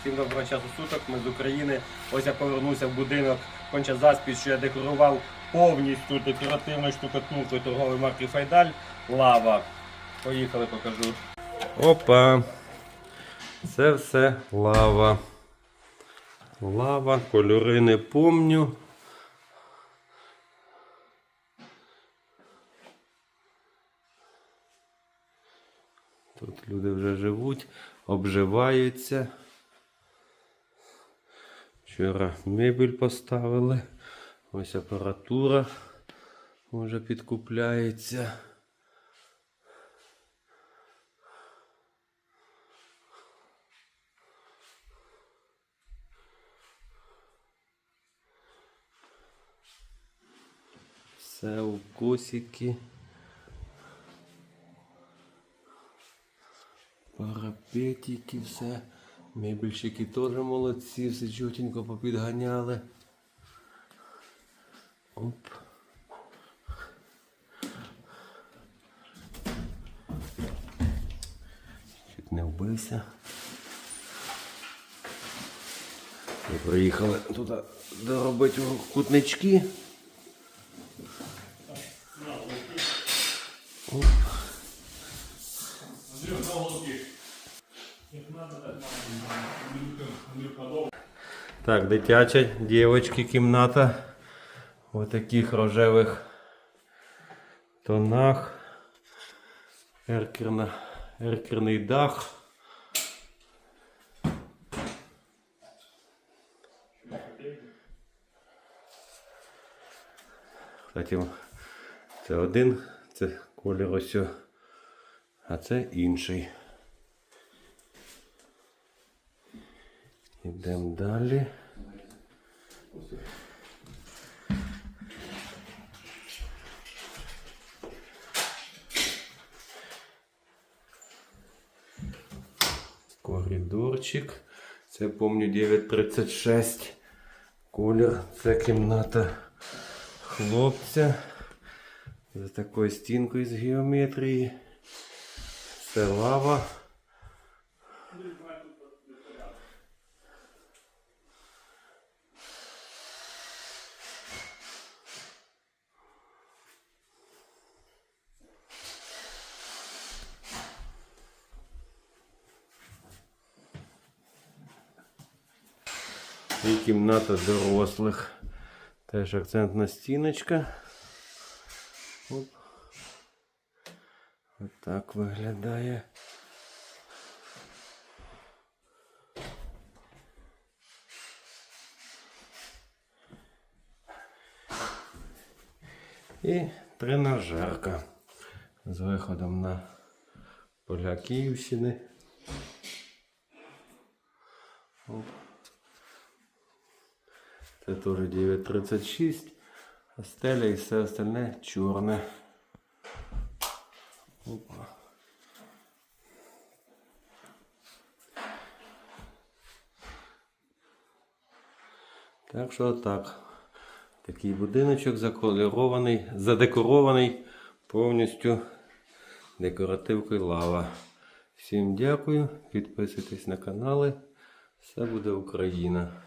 Всім доброго часу суток, ми з України. Ось я повернувся в будинок конча заспі, що я декорував повністю декоративною штукатуркою торгової марки Файдаль. Лава. Поїхали, покажу. Опа. Це все лава. Лава, кольори не помню. Тут люди вже живуть, обживаються. Вчора мебель поставили. Ось апаратура вже підкупляється. Все у косики. Парапетики, все. Мебельщики теж молодці, все чотенько попідганяли. Оп. Чуть не вбився. Ми приїхали туди доробити кутнички. Оп. Так, дитяча дівочки кімната. В таких рожевих тонах. Еркерна, еркерний дах. Кстати, це один, це колір ось, а це інший. Йдемо далі. Коридорчик. Це помню 936. Колір. Це кімната хлопця. За такою стінкою з геометрії. Це лава. І кімната дорослих. Теж акцентна стіночка. Оп. Отак виглядає. І тренажерка з виходом на поля Київщини. Оп. Це теж 936, а стеля і все остальне чорне. Опа. Так що так. Такий будиночок заколірований, задекорований повністю декоративкою лава. Всім дякую, підписуйтесь на канали. Все буде Україна.